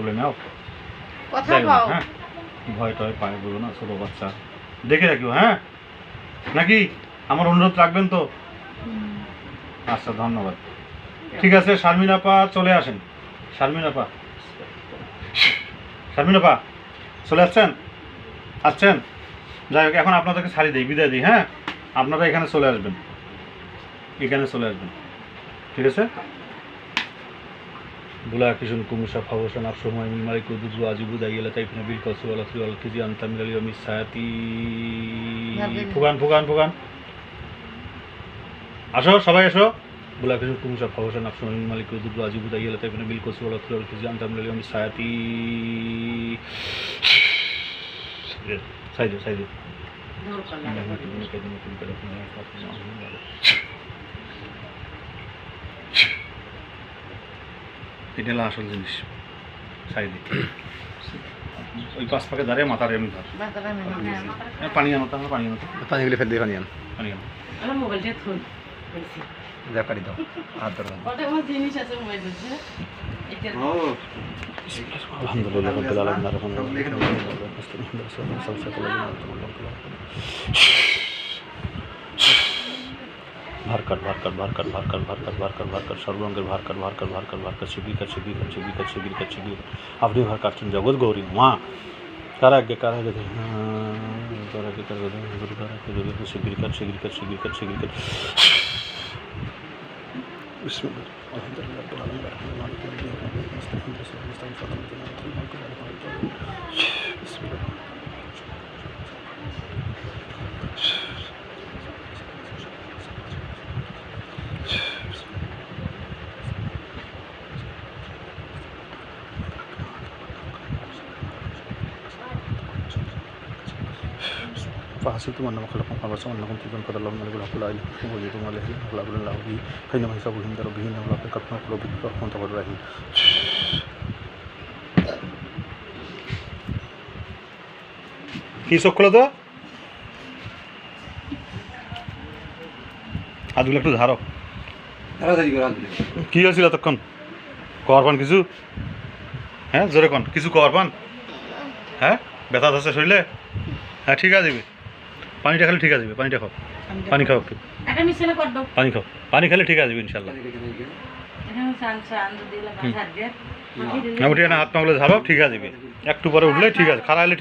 বলে নাও। কথা কও। হ্যাঁ? ভয় টয় পায় বলো না ছোটো বাচ্চা। দেখে রাখিও হ্যাঁ? নাকি? আমার অনুরোধ রাখবেন তো? আচ্ছা ধন্যবাদ। ঠিক আছে শারমিন আপা চলে আসেন। শারমিন আপা শারমিন আপা চলে আসছেন? আসছেন? যাই হোক এখন আপনাদেরকে ছাড়ি দিই বিদায় দিই হ্যাঁ? আপনারা এখানে চলে আসবেন। এখানে চলে আসবেন। ঠিক আছে? বুলা কিশোর কুমুসা ফাবসান আফসময় মিমারি কুদুজু আজিবু দাইয়ালা তাইফিনা বিল কসু আলা থ্রি আল কিজি আনতা মিলালি অমি সায়াতি ফুগান ফুগান ফুগান আসো সবাই এসো বুলা কিশোর কুমুসা ফাবসান আফসময় মিমারি কুদুজু আজিবু দাইয়ালা তাইফিনা বিল কসু আলা থ্রি আল কিজি আনতা মিলালি অমি সায়াতি সাইদে সাইদে এটা হলো আসল জিনিস সাইডে। ওই পাঁচ পাকে দাঁড়িয়ে মাথার এমনি ধর। বাতারা মেনে এ, পানি আনো তো আমার পানি আনো পানিগুলি ফেল দিয়ে পানি আন। পানি আনো। মোবাইলটা থুন দাও হাত ধরো। জিনিস আছে মোবাইল রহমান ভারকাট ভারকাট ভারকাট ভারকাট ভারকাট ভারকাট ভারকাট সর্বঙ্গের ভারকাট ভারকাট ভারকাট ভারকাট শিবিকার শিবিকার শিবিকার শিবিকার শিবিকার আপনি ভার কাটছেন জগৎ গৌরী মা কার আগে কার আগে কার আগে কার আগে গুরু কার আগে গুরু শিবিকার শিবিকার শিবিকার শিবিকার বিসমিল্লাহ আলহামদুলিল্লাহ রাব্বিল আলামিন আর-রাহমানির রাহিম মালিকি فحسبتم انما خلقكم عبثا وانكم تجون قد الله ملك الحق لا اله الا هو وجدتم عليه لا بل الله به فانما حسابه عند ربه انه لا يقف من قلوبكم رحمه غفور رحيم কি চোখ খোলো তো হাতগুলো একটু ধারো কি হয়েছিল তখন করবান কিছু হ্যাঁ জোরে কন কিছু করবান হ্যাঁ ব্যথা আছে শরীরে হ্যাঁ ঠিক আছে দিবি পানিটা খেলে ঠিক আসবে পানিটা খাও। পানি খাও একটু। এটা মিশনে কর দাও। পানি খাও। পানি খেলে ঠিক আসবে ইনশাল্লাহ। না। উঠে না হাত পাগুলো ঝাড়ো ঠিক আসবে একটু পরে উঠলে ঠিক আছে খারাপ হলে ঠিক